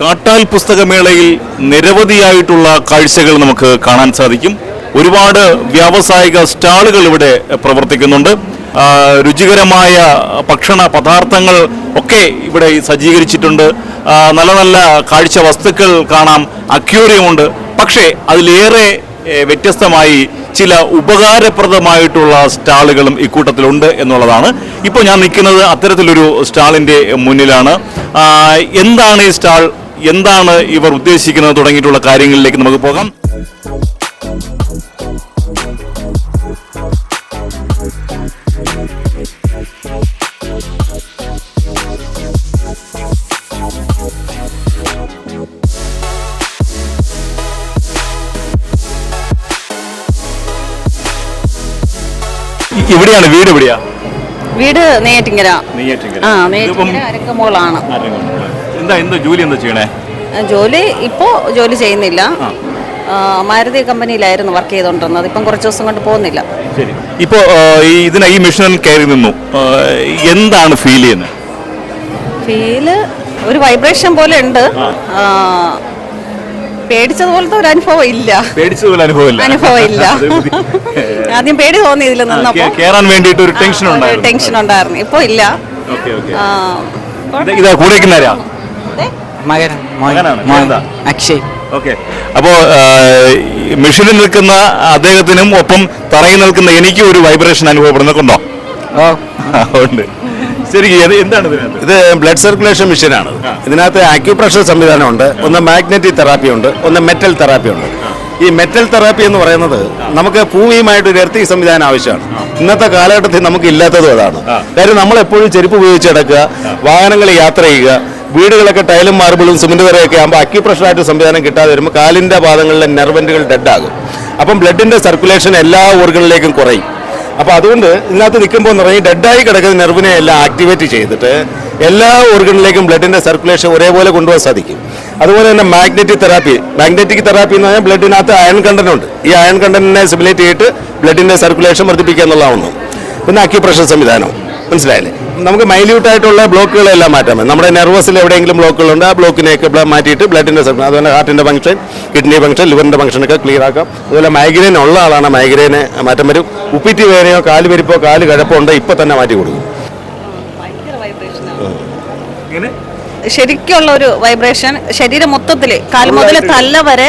കാട്ടാൽ പുസ്തകമേളയിൽ നിരവധിയായിട്ടുള്ള കാഴ്ചകൾ നമുക്ക് കാണാൻ സാധിക്കും. ഒരുപാട് വ്യാവസായിക സ്റ്റാളുകൾ ഇവിടെ പ്രവർത്തിക്കുന്നുണ്ട്. രുചികരമായ ഭക്ഷണ പദാർത്ഥങ്ങൾ ഒക്കെ ഇവിടെ സജ്ജീകരിച്ചിട്ടുണ്ട്. നല്ല നല്ല കാഴ്ച വസ്തുക്കൾ കാണാം അക്യൂറിയമുണ്ട് പക്ഷേ അതിലേറെ വ്യത്യസ്തമായി ചില ഉപകാരപ്രദമായിട്ടുള്ള സ്റ്റാളുകളും ഇക്കൂട്ടത്തിലുണ്ട് എന്നുള്ളതാണ്. ഇപ്പോൾ ഞാൻ നിൽക്കുന്നത് അത്തരത്തിലൊരു സ്റ്റാളിന്റെ മുന്നിലാണ്. എന്താണ് ഈ സ്റ്റാൾ? എന്താണ് ഇവർ ഉദ്ദേശിക്കുന്നത് തുടങ്ങിയിട്ടുള്ള കാര്യങ്ങളിലേക്ക് നമുക്ക് പോകാം. എവിടെയാണ് വീട് എവിടെയാ? വീട് നെയ്യാറ്റിങ്കര. നെയ്യാറ്റിങ്കര. ആ നെയ്യാറ്റിങ്കര അരക്കമോളാണ്? എന്താ എന്താ ജോലി എന്താ ചെയ്യണേ? ജോലി ഇപ്പോൾ ജോലി ചെയ്യുന്നില്ല. മാരുതി കമ്പനിയിലായിരുന്നു വർക്ക് ചെയ്തുകൊണ്ടിരുന്നത് ഇപ്പം കുറച്ച് ദിവസം കൊണ്ട് പോകുന്നില്ല. ശരി. ഇപ്പോ ആ, ഈ ഇതിന ഈ മിഷനിൽ കയറി നിന്നു. എന്താണ് ഫീൽ ചെയ്യുന്നത് ഫീൽ ഒരു വൈബ്രേഷൻ പോലെ ഉണ്ട്. പേടിച്ചതുപോലത്തെ ഒരു അനുഭവം ഇല്ല. പേടിച്ചതുപോലെ അനുഭവം ഇല്ല. അനുഭവം ഇല്ല. ആദ്യം പേടി തോന്നി ഇതിൽ ആ, നിന്നപ്പോ. കേറാൻ വേണ്ടിട്ട് ഒരു ടെൻഷൻ ഉണ്ടായിരുന്നു. ടെൻഷൻ ഉണ്ടായിരുന്നു. ഇപ്പൊ ഇല്ല. Okay okay. ഇതാ കൂടെ മകനാണ്? എന്താ? അക്ഷയ്. ഓക്കെ. അപ്പോ മെഷീനിൽ നിൽക്കുന്ന അദ്ദേഹത്തിനും ഒപ്പം തറയിൽ നിൽക്കുന്ന എനിക്കും ഒരു വൈബ്രേഷൻ അനുഭവപ്പെടുന്നുണ്ടോ ഓ. ഉണ്ട്. ശരി ഇത് എന്താണ് ഇതിനകത്ത്? ഇത് ബ്ലഡ് സർക്കുലേഷൻ മെഷീനാണ്. ഇതിനകത്ത് ആക്യുപ്രഷർ സംവിധാനമുണ്ട് ഒന്ന് മാഗ്നറ്റിക് തെറാപ്പി ഉണ്ട് ഒന്ന് മെറ്റൽ തെറാപ്പി ഉണ്ട്. ഈ മെറ്റൽ തെറാപ്പി എന്ന് പറയുന്നത് നമുക്ക് ഭൂമിയുമായിട്ട് ഒരു എർത്തി സംവിധാനം ആവശ്യമാണ്. ഇന്നത്തെ കാലഘട്ടത്തിൽ നമുക്ക് ഇല്ലാത്തതും അതാണ് കാര്യം നമ്മൾ എപ്പോഴും ചെരുപ്പ് ഉപയോഗിച്ച് കിടക്കുക വാഹനങ്ങൾ യാത്ര ചെയ്യുക വീടുകളൊക്കെ ടൈലും മാർബിളും സിമെന്റ് വരെയൊക്കെ ആകുമ്പോൾ അക്യുപ്രഷറായിട്ട് സംവിധാനം കിട്ടാതെ വരുമ്പോൾ കാലിന്റെ പാദങ്ങളിലെ നെർവന്റുകൾ ഡെഡാകും അപ്പം ബ്ലഡിന്റെ സർക്കുലേഷൻ എല്ലാ ഓർഗണിലേക്കും കുറയും. അപ്പോൾ അതുകൊണ്ട് ഇതിനകത്ത് നിൽക്കുമ്പോൾ എന്ന് പറഞ്ഞാൽ ഡെഡായി കിടക്കുന്ന നെർവിനെ എല്ലാം ആക്ടിവേറ്റ് ചെയ്തിട്ട് എല്ലാ ഓർഗണിലേക്കും ബ്ലഡിന്റെ സർക്കുലേഷൻ ഒരേപോലെ കൊണ്ടുപോകാൻ സാധിക്കും. അതുപോലെ തന്നെ മാഗ്നറ്റിക് തെറാപ്പി മാഗ്നറ്റിക് തെറാപ്പി എന്ന് പറഞ്ഞാൽ ബ്ലഡിനകത്ത് അയൺ കണ്ടനുണ്ട് ഈ അയൺ കണ്ടനെ സിമുലേറ്റ് ചെയ്തിട്ട് ബ്ലഡിന്റെ സർക്കുലേഷൻ വർദ്ധിപ്പിക്കുക എന്നുള്ളതാണ്. പിന്നെ അക്യുപ്രഷർ സംവിധാനം. മനസ്സിലായില്ലേ? നമുക്ക് മൈല്യൂട്ടായിട്ടുള്ള ബ്ലോക്കുകളെല്ലാം മാറ്റാൻ പറ്റും നമ്മുടെ നെർവസിൽ എവിടെയെങ്കിലും ബ്ലോക്കുകളുണ്ട് ആ ബ്ലോക്കിനെയൊക്കെ ബ്ല- മാറ്റിയിട്ട് ബ്ലഡിന്റെ സെക്ഷൻ അതുപോലെ ഹാർട്ടിന്റെ ഫംഗ്ഷൻ കിഡ്നി ഫംഗ്ഷൻ ലിവറിന്റെ ഫംഗ്ഷനൊക്കെ ക്ലിയർ ആക്കാം. അതുപോലെ മൈഗ്രെയിൻ ഉള്ള ആളാണ് മൈഗ്രെയിനെ മാറ്റം വരും. ഉപ്പിറ്റി വേദനയോ കാൽ വരിപ്പോ കാൽ കഴപ്പോ ഉണ്ട് ഇപ്പൊ തന്നെ മാറ്റി കൊടുക്കും. ശരിക്കുള്ള ഒരു വൈബ്രേഷൻ ശരീരം മൊത്തത്തിൽ കാൽ മുതൽ തല്ല വരെ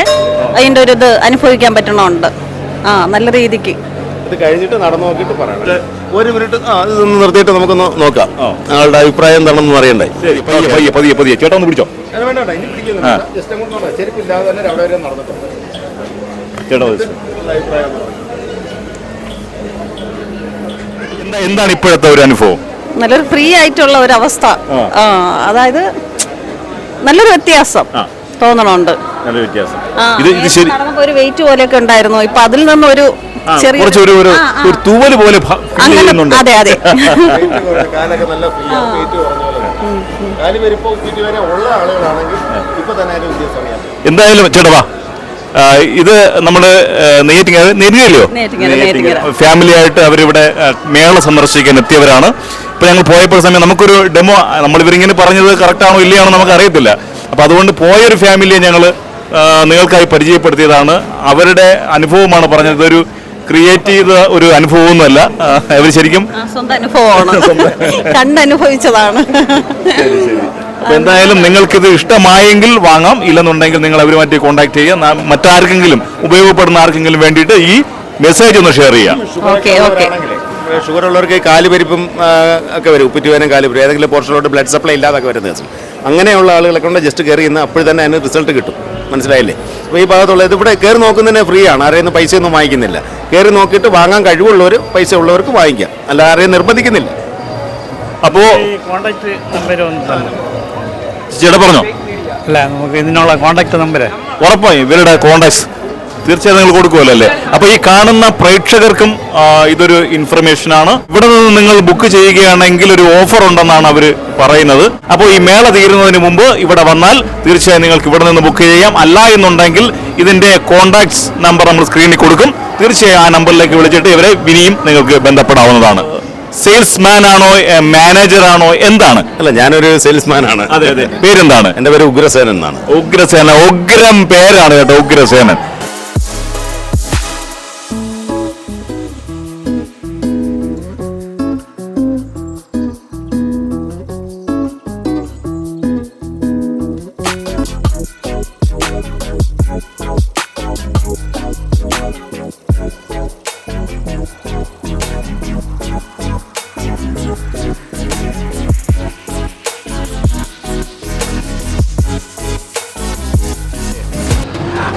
അതിന്റെ ഒരു ഇത് അനുഭവിക്കാൻ പറ്റണുണ്ട്. ആ നല്ല രീതിക്ക്. ഇത് കഴിഞ്ഞിട്ട് നടന്നു നോക്കിയിട്ട് പറയണം. ഒരു മിനിറ്റ് ആ ഇതൊന്ന് നിർത്തിയിട്ട് നമുക്കൊന്ന് നോക്കാം. ആളുടെ അഭിപ്രായം എന്താണെന്ന് അറിയണ്ടേ ശരി പതിയെ പതിയെ പതിയെ പതിയെ. ചേട്ടാ ഒന്ന് പിടിച്ചോ? ആ. ചേട്ടാ മതി. എന്താ? എന്താണ് ഇപ്പോഴത്തെ ഒരു അനുഭവം? നല്ലൊരു ഫ്രീ ആയിട്ടുള്ള ഒരു അവസ്ഥ. അതായത് നല്ലൊരു വ്യത്യാസം. തോന്നണുണ്ട്. ഒരു വെയിറ്റ് പോലെയൊക്കെ ഉണ്ടായിരുന്നു. ഇപ്പൊ അതിൽ നിന്നൊരു ആ, ചെറിയ കുറച്ച് ഒരു ഒരു. ഒരു തൂവൽ പോലെ അതെ അതെ. എന്തായാലും ചേട്ടാ വാ. ആ, ഇത് നെരുങ്ങല്ലോ നെയ്യാറ്റിൻകര, നെയ്യാറ്റിൻകര. ഫാമിലി ആയിട്ട് അവരിവിടെ മേള സന്ദർശിക്കാൻ എത്തിയവരാണ്. ഇപ്പൊ ഞങ്ങൾ പോയപ്പോൾ സമയം നമുക്കൊരു ഡെമോ നമ്മൾ ഇവരിങ്ങനെ പറഞ്ഞത് കറക്റ്റ് ആണോ ഇല്ലയാണോ നമുക്ക് അറിയത്തില്ല അപ്പൊ അതുകൊണ്ട് പോയൊരു ഫാമിലിയെ ഞങ്ങൾ നിങ്ങൾക്കായി പരിചയപ്പെടുത്തിയതാണ്. അവരുടെ അനുഭവമാണ് പറഞ്ഞത്. ഇതൊരു ക്രിയേറ്റ് ചെയ്ത ഒരു അനുഭവമൊന്നുമല്ല. അവർ ശരിക്കും സ്വന്തം അനുഭവമാണ്. കണ്ടനുഭവിച്ചതാണ്. എന്തായാലും നിങ്ങൾക്കിത് ഇഷ്ടമായെങ്കിൽ വാങ്ങാം. ഇല്ലെന്നുണ്ടെങ്കിൽ നിങ്ങൾ അവരുമായിട്ട് കോൺടാക്ട് ചെയ്യുക. മറ്റാർക്കെങ്കിലും ഉപയോഗപ്പെടുന്ന ആർക്കെങ്കിലും വേണ്ടിയിട്ട് ഈ മെസ്സേജ് ഒന്ന് ഷെയർ ചെയ്യാം ഓക്കെ ഓക്കെ. ഷുഗർ ഉള്ളവർക്ക് ഈ കാൽ പരിപ്പും ആ, ഒക്കെ വരും. ഉപ്പിറ്റുവേനും കാലുപരിപ്പ്. കാൽ പരിപ്പ് ഏതെങ്കിലും പോർഷനിലോട്ട് ബ്ലഡ് സപ്ലൈ ഇല്ലാതൊക്കെ വരുന്ന ദിവസം അങ്ങനെയുള്ള ആളുകളെ കൊണ്ട് ജസ്റ്റ് കയറി ഇന്ന് അപ്പോൾ തന്നെ അതിന് റിസൾട്ട് കിട്ടും. മനസ്സിലായില്ലേ? അപ്പോൾ ഈ ഭാഗത്തുള്ള ഇത് ഇവിടെ കയറി നോക്കുന്നതിന് ഫ്രീ ആണ്. ആരെയും പൈസയൊന്നും വാങ്ങിക്കുന്നില്ല. കയറി നോക്കിയിട്ട് വാങ്ങാൻ കഴിവുള്ളവർ പൈസ ഉള്ളവർക്ക് വാങ്ങിക്കാം അല്ല ആരെയും നിർബന്ധിക്കുന്നില്ല. അപ്പോൾ നമ്പർ ഒന്ന് തന്നെ? ചേട്ടാ പറഞ്ഞോ? അല്ല നമുക്ക് ഇതിനുള്ള കോണ്ടാക്ട് നമ്പർ ഉറപ്പായി ഇവരുടെ കോണ്ടാക്ട്സ് തീർച്ചയായും നിങ്ങൾ കൊടുക്കുമല്ലോ അല്ലേ? അപ്പൊ ഈ കാണുന്ന പ്രേക്ഷകർക്കും ഇതൊരു ഇൻഫർമേഷൻ ആണ്. ഇവിടെ നിന്ന് നിങ്ങൾ ബുക്ക് ചെയ്യുകയാണെങ്കിൽ ഒരു ഓഫർ ഉണ്ടെന്നാണ് അവർ പറയുന്നത്. അപ്പോൾ ഈ മേള തീരുന്നതിന് മുമ്പ് ഇവിടെ വന്നാൽ തീർച്ചയായും നിങ്ങൾക്ക് ഇവിടെ നിന്ന് ബുക്ക് ചെയ്യാം. അല്ല എന്നുണ്ടെങ്കിൽ ഇതിന്റെ കോൺടാക്ട്സ് നമ്പർ നമ്മൾ സ്ക്രീനിൽ കൊടുക്കും. തീർച്ചയായും ആ നമ്പറിലേക്ക് വിളിച്ചിട്ട് ഇവരെ ഇനിയും നിങ്ങൾക്ക് ബന്ധപ്പെടാവുന്നതാണ്. സെയിൽസ്മാൻ ആണോ മാനേജർ ആണോ എന്താണ്? അല്ല ഞാനൊരു സെയിൽസ്മാൻ ആണ്. അതെ അതെ. പേരെന്താണ്? എന്റെ പേര് ഉഗ്രസേനൻ എന്നാണ്. ഉഗ്രസേന ഉഗ്രം പേരാണ് കേട്ടോ ഉഗ്രസേനൻ.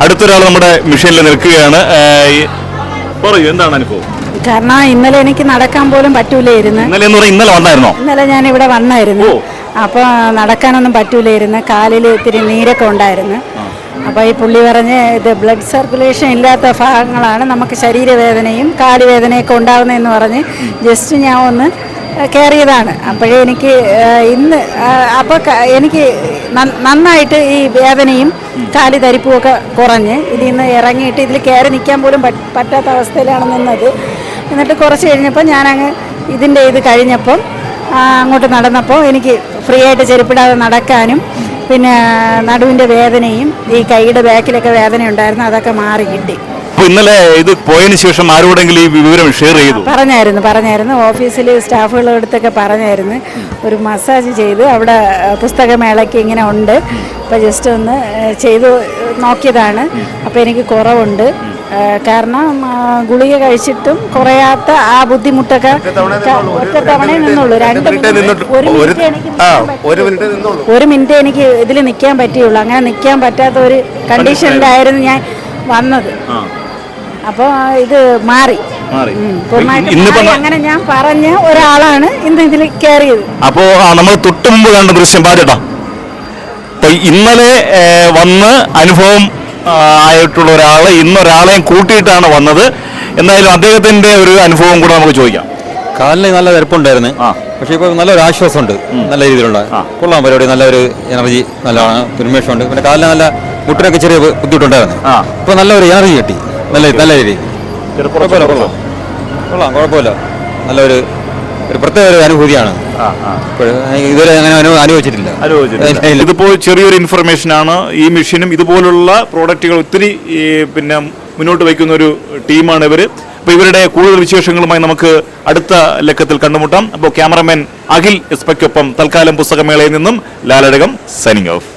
അടുത്തൊരാൾ നമ്മുടെ മിഷനിൽ നിൽക്കുകയാണ്. പറയൂ എന്താണ് അനുഭവം? കാരണം ഇന്നലെ എനിക്ക് നടക്കാൻ പോലും പറ്റൂലായിരുന്നു. ഇന്നലെ എന്ന് പറഞ്ഞാൽ ഇന്നലെ വന്നായിരുന്നോ? ഇന്നലെ ഞാൻ ഇവിടെ വന്നായിരുന്നു. അപ്പൊ അപ്പോൾ നടക്കാനൊന്നും പറ്റൂലായിരുന്നു. കാലിൽ ഇത്തിരി നീരൊക്കെ ഉണ്ടായിരുന്നു. അപ്പോൾ ഈ പുള്ളി പറഞ്ഞ് ഇത് ബ്ലഡ് സർക്കുലേഷൻ ഇല്ലാത്ത ഭാഗങ്ങളാണ് നമുക്ക് ശരീരവേദനയും കാലുവേദനയൊക്കെ ഉണ്ടാകുന്നതെന്ന് പറഞ്ഞ് ജസ്റ്റ് ഞാൻ ഒന്ന് കയറിയതാണ്. അപ്പോഴേ എനിക്ക് ഇന്ന് അപ്പോൾ എനിക്ക് നന്നായിട്ട് ഈ വേദനയും കാലി തരിപ്പും ഒക്കെ കുറഞ്ഞ് ഇതിൽ നിന്ന് ഇറങ്ങിയിട്ട് ഇതിൽ കയറി നിൽക്കാൻ പോലും പറ്റാത്ത അവസ്ഥയിലാണ് നിന്നത്. എന്നിട്ട് കുറച്ച് കഴിഞ്ഞപ്പോൾ ഞാനങ്ങ് ഇതിന്റെ ഇത് കഴിഞ്ഞപ്പം അങ്ങോട്ട് നടന്നപ്പോൾ എനിക്ക് ഫ്രീ ആയിട്ട് ചെരുപ്പിടാതെ നടക്കാനും പിന്നെ നടുവിന്റെ വേദനയും ഈ കൈയുടെ ബാക്കിലൊക്കെ വേദന ഉണ്ടായിരുന്നു അതൊക്കെ മാറി കിട്ടി. അപ്പൊ ഇന്നലെ ഇത് പോയതിനു ശേഷം ആരോടെങ്കിലും ഈ വിവരം ഷെയർ ചെയ്തു? പറഞ്ഞായിരുന്നു പറഞ്ഞായിരുന്നു. ഓഫീസിൽ സ്റ്റാഫുകളുടെ അടുത്തൊക്കെ പറഞ്ഞായിരുന്നു. ഒരു മസാജ് ചെയ്ത് അവിടെ പുസ്തകമേളയ്ക്ക് ഇങ്ങനെ ഉണ്ട്. അപ്പോൾ ജസ്റ്റ് ഒന്ന് ചെയ്തു നോക്കിയതാണ്. അപ്പോൾ എനിക്ക് കുറവുണ്ട്. കാരണം ഗുളിക കഴിച്ചിട്ടും കുറയാത്ത ആ ബുദ്ധിമുട്ടൊക്കെ ഒറ്റ തവണ നിന്നുള്ളൂ. രണ്ട് മിനിറ്റേ ഒരു മിനിറ്റ് എനിക്ക് നിൽക്കാൻ ഒരു മിനിറ്റ് എനിക്ക് ഇതിൽ നിൽക്കാൻ പറ്റിയുള്ളൂ. അങ്ങനെ നിൽക്കാൻ പറ്റാത്ത ഒരു കണ്ടീഷനിലായിരുന്നു ഞാൻ വന്നത്. അപ്പോൾ ഇത് മാറി. അങ്ങനെ ഞാൻ പറഞ്ഞ ഒരാളാണ് ഇന്ന് ഇതിൽ കയറിയത് അപ്പോ നമ്മൾ തൊട്ട് മുമ്പ് കണ്ട ദൃശ്യം പാചട്ടാ അപ്പൊ ഇന്നലെ വന്ന് അനുഭവം ആയിട്ടുള്ള ഒരാളെ ഇന്ന് ഒരാളെയും കൂട്ടിയിട്ടാണ് വന്നത്. എന്തായാലും അദ്ദേഹത്തിന്റെ ഒരു അനുഭവം കൂടെ നമുക്ക് ചോദിക്കാം. കാലിന് നല്ല തിരപ്പുണ്ടായിരുന്നു ആ. പക്ഷേ ഇപ്പോൾ നല്ലൊരു ആശ്വാസമുണ്ട്. നല്ല രീതിയിലുള്ള. കൊള്ളാം പരിപാടി. നല്ലൊരു എനർജി നല്ലതാണ്. ഉന്മേഷമുണ്ട് പിന്നെ കാലിന് നല്ല മുട്ടിനൊക്കെ ചെറിയ ബുദ്ധിമുട്ടുണ്ടായിരുന്നു. ആ. ഇപ്പോൾ നല്ലൊരു എനർജി കിട്ടി. നല്ല നല്ല രീതി. കുഴപ്പമില്ല കൊള്ളാം. കൊള്ളാം കുഴപ്പമില്ല. നല്ലൊരു ഒരു പ്രത്യേക ഒരു അനുഭൂതിയാണ്. ഇതുവരെ അങ്ങനെ അനു- അനുഭവിച്ചിട്ടില്ല. ഇതിപ്പോൾ ചെറിയൊരു ഇൻഫർമേഷൻ ആണ് ഈ മെഷീനും ഇതുപോലുള്ള പ്രോഡക്റ്റുകൾ ഒത്തിരി പിന്നെ മുന്നോട്ട് വയ്ക്കുന്ന ഒരു ടീമാണ് ഇവർ അപ്പോൾ ഇവരുടെ കൂടുതൽ വിശേഷങ്ങളുമായി നമുക്ക് അടുത്ത ലക്കത്തിൽ കണ്ടുമുട്ടാം. അപ്പോൾ ക്യാമറമാൻ അഖിൽ എസ്പയ്ക്കൊപ്പം തൽക്കാലം പുസ്തകമേളയിൽ നിന്നും ലാലടകം സൈനിങ് ഓഫ്